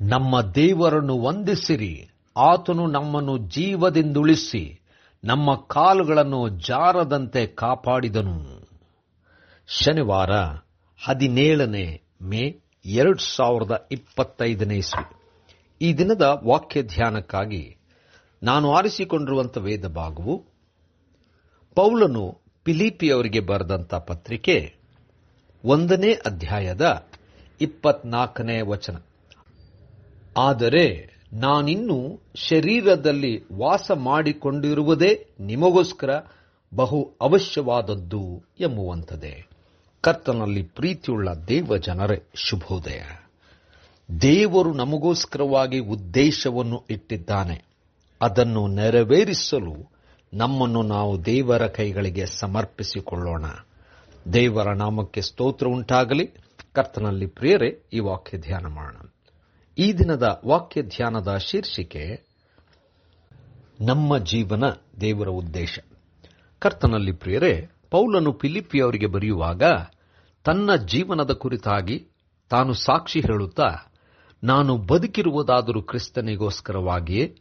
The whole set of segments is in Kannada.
ನಮ್ಮ ದೇವರನ್ನು ವಂದಿಸಿರಿ. ಆತನು ನಮ್ಮನ್ನು ಜೀವದಿಂದುಳಿಸಿ ನಮ್ಮ ಕಾಲುಗಳನ್ನು ಜಾರದಂತೆ ಕಾಪಾಡಿದನು. ಶನಿವಾರ ಹದಿನೇಳನೇ ಮೇ ಎರಡು ಸಾವಿರದ ಇಪ್ಪತ್ತೈದನೇ ಇಸ್ವಿ. ಈ ದಿನದ ವಾಕ್ಯ ಧ್ಯಾನಕ್ಕಾಗಿ ನಾನು ಆರಿಸಿಕೊಂಡಿರುವಂಥ ವೇದ ಭಾಗವು ಪೌಲನು ಪಿಲಿಪಿಯವರಿಗೆ ಬರೆದಂಥ ಪತ್ರಿಕೆ ಒಂದನೇ ಅಧ್ಯಾಯದ ಇಪ್ಪತ್ನಾಲ್ಕನೇ ವಚನ. ಆದರೆ ನಾನಿನ್ನು ಶರೀರದಲ್ಲಿ ವಾಸ ಮಾಡಿಕೊಂಡಿರುವುದೇ ನಿಮಗೋಸ್ಕರ ಬಹು ಅವಶ್ಯವಾದದ್ದು ಎಂಬುವಂಥದ್ದೇ ಕರ್ತನಲ್ಲಿ ಪ್ರೀತಿಯುಳ್ಳ ದೇವ ಜನರೇ, ಶುಭೋದಯ. ದೇವರು ನಮಗೋಸ್ಕರವಾಗಿ ಉದ್ದೇಶವನ್ನು ಇಟ್ಟಿದ್ದಾನೆ. ಅದನ್ನು ನೆರವೇರಿಸಲು ನಮ್ಮನ್ನು ನಾವು ದೇವರ ಕೈಗಳಿಗೆ ಸಮರ್ಪಿಸಿಕೊಳ್ಳೋಣ. ದೇವರ ನಾಮಕ್ಕೆ ಸ್ತೋತ್ರ ಉಂಟಾಗಲಿ. ಕರ್ತನಲ್ಲಿ ಪ್ರಿಯರೇ, ಈ ವಾಕ್ಯ ಧ್ಯಾನ ಮಾಡೋಣ. ಈ ದಿನದ ವಾಕ್ಯ ಧ್ಯಾನದ ಶೀರ್ಷಿಕೆ, ನಮ್ಮ ಜೀವನ ದೇವರ ಉದ್ದೇಶ. ಕರ್ತನಲ್ಲಿ ಪ್ರಿಯರೇ, ಪೌಲನು ಪಿಲಿಪಿಯವರಿಗೆ ಬರೆಯುವಾಗ, ತನ್ನ ಜೀವನದ ಕುರಿತಾಗಿ ತಾನು ಸಾಕ್ಷಿ ಹೇಳುತ್ತಾ, ನಾನು ಬದುಕಿರುವುದಾದರೂ ಕ್ರಿಸ್ತನಿಗೋಸ್ಕರವಾಗಿಯೇ,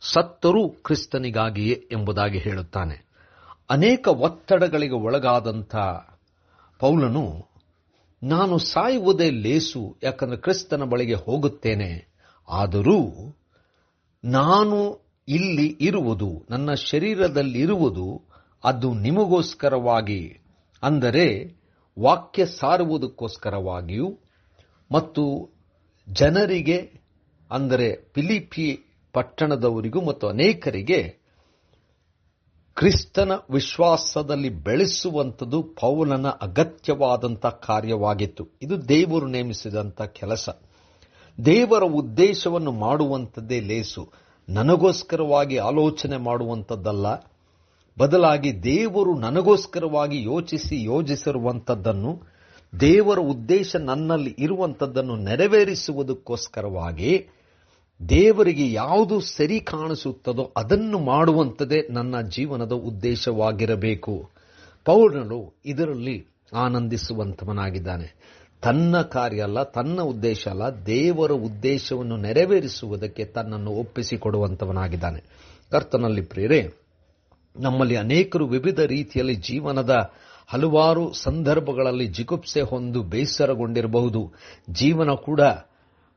ಸತ್ತರೂ ಕ್ರಿಸ್ತನಿಗಾಗಿಯೇ ಎಂಬುದಾಗಿ ಹೇಳುತ್ತಾನೆ. ಅನೇಕ ಒತ್ತಡಗಳಿಗೆ ಒಳಗಾದಂಥ ಪೌಲನು ನಾನು ಸಾಯುವುದೇ ಲೇಸು, ಯಾಕಂದ್ರೆ ಕ್ರಿಸ್ತನ ಬಳಿಗೆ ಹೋಗುತ್ತೇನೆ. ಆದರೂ ನಾನು ಇಲ್ಲಿ ಇರುವುದು, ನನ್ನ ಶರೀರದಲ್ಲಿರುವುದು ಅದು ನಿಮಗೋಸ್ಕರವಾಗಿ, ಅಂದರೆ ವಾಕ್ಯ ಸಾರುವುದಕ್ಕೋಸ್ಕರವಾಗಿಯೂ, ಮತ್ತು ಜನರಿಗೆ, ಅಂದರೆ ಪಿಲಿಪಿ ಪಟ್ಟಣದವರಿಗೂ ಮತ್ತು ಅನೇಕರಿಗೆ ಕ್ರಿಸ್ತನ ವಿಶ್ವಾಸದಲ್ಲಿ ಬೆಳೆಸುವಂಥದ್ದು ಪೌಲನ ಅಗತ್ಯವಾದಂಥ ಕಾರ್ಯವಾಗಿತ್ತು. ಇದು ದೇವರು ನೇಮಿಸಿದಂಥ ಕೆಲಸ. ದೇವರ ಉದ್ದೇಶವನ್ನು ಮಾಡುವಂಥದ್ದೇ ಲೇಸು. ನನಗೋಸ್ಕರವಾಗಿ ಆಲೋಚನೆ ಮಾಡುವಂಥದ್ದಲ್ಲ. ಬದಲಾಗಿ ದೇವರು ನನಗೋಸ್ಕರವಾಗಿ ಯೋಚಿಸಿ ಯೋಜಿಸಿರುವಂಥದ್ದನ್ನು, ದೇವರ ಉದ್ದೇಶ ನನ್ನಲ್ಲಿ ಇರುವಂಥದ್ದನ್ನು ನೆರವೇರಿಸುವುದಕ್ಕೋಸ್ಕರವಾಗಿ ದೇವರಿಗೆ ಯಾವುದು ಸರಿ ಕಾಣಿಸುತ್ತದೋ ಅದನ್ನು ಮಾಡುವಂಥದ್ದೇ ನನ್ನ ಜೀವನದ ಉದ್ದೇಶವಾಗಿರಬೇಕು. ಪೌರ್ಣನು ಇದರಲ್ಲಿ ಆನಂದಿಸುವಂತವನಾಗಿದ್ದಾನೆ ತನ್ನ ಕಾರ್ಯ ಅಲ್ಲ, ತನ್ನ ಉದ್ದೇಶ ಅಲ್ಲ, ದೇವರ ಉದ್ದೇಶವನ್ನು ನೆರವೇರಿಸುವುದಕ್ಕೆ ತನ್ನನ್ನು ಒಪ್ಪಿಸಿಕೊಡುವಂಥವನಾಗಿದ್ದಾನೆ. ಕರ್ತನಲ್ಲಿ ಪ್ರೇರೆ, ನಮ್ಮಲ್ಲಿ ಅನೇಕರು ವಿವಿಧ ರೀತಿಯಲ್ಲಿ ಜೀವನದ ಹಲವಾರು ಸಂದರ್ಭಗಳಲ್ಲಿ ಜಿಗುಪ್ಸೆ ಹೊಂದು ಬೇಸರಗೊಂಡಿರಬಹುದು. ಜೀವನ ಕೂಡ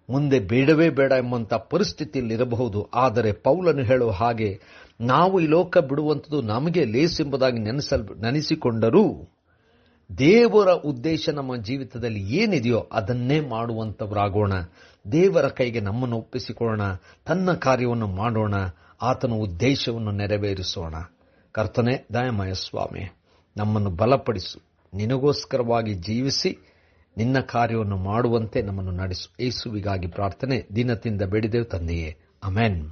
ಮುಂದೆ ಬೇಡವೇ ಬೇಡ ಎಂಬಂಥ ಪರಿಸ್ಥಿತಿಯಲ್ಲಿರಬಹುದು. ಆದರೆ ಪೌಲನು ಹೇಳುವ ಹಾಗೆ, ನಾವು ಈ ಲೋಕ ಬಿಡುವಂಥದ್ದು ನಮಗೆ ಲೇಸೆಂಬುದಾಗಿ ನೆನೆಸಲ್, ನೆನೆಸಿಕೊಂಡರೂ ದೇವರ ಉದ್ದೇಶ ನಮ್ಮ ಜೀವಿತದಲ್ಲಿ ಏನಿದೆಯೋ ಅದನ್ನೇ ಮಾಡುವಂಥವರಾಗೋಣ. ದೇವರ ಕೈಗೆ ನಮ್ಮನ್ನು ಒಪ್ಪಿಸಿಕೊಳ್ಳೋಣ, ತನ್ನ ಕಾರ್ಯವನ್ನು ಮಾಡೋಣ, ಆತನ ಉದ್ದೇಶವನ್ನು ನೆರವೇರಿಸೋಣ. ಕರ್ತನೆ, ದಯಮಯ ಸ್ವಾಮಿ, ನಮ್ಮನ್ನು ಬಲಪಡಿಸು. ನಿನಗೋಸ್ಕರವಾಗಿ ಜೀವಿಸಿ ನಿನ್ನ ಕಾರ್ಯವನ್ನು ಮಾಡುವಂತೆ ನಮ್ಮನ್ನು ನಡೆಸು ಏಸುವಿಗಾಗಿ ಪ್ರಾರ್ಥನೆ ದಿನದಿಂದ ಬೇಡಿದೆವು ತಂದೆಯೇ. ಅಮೆನ್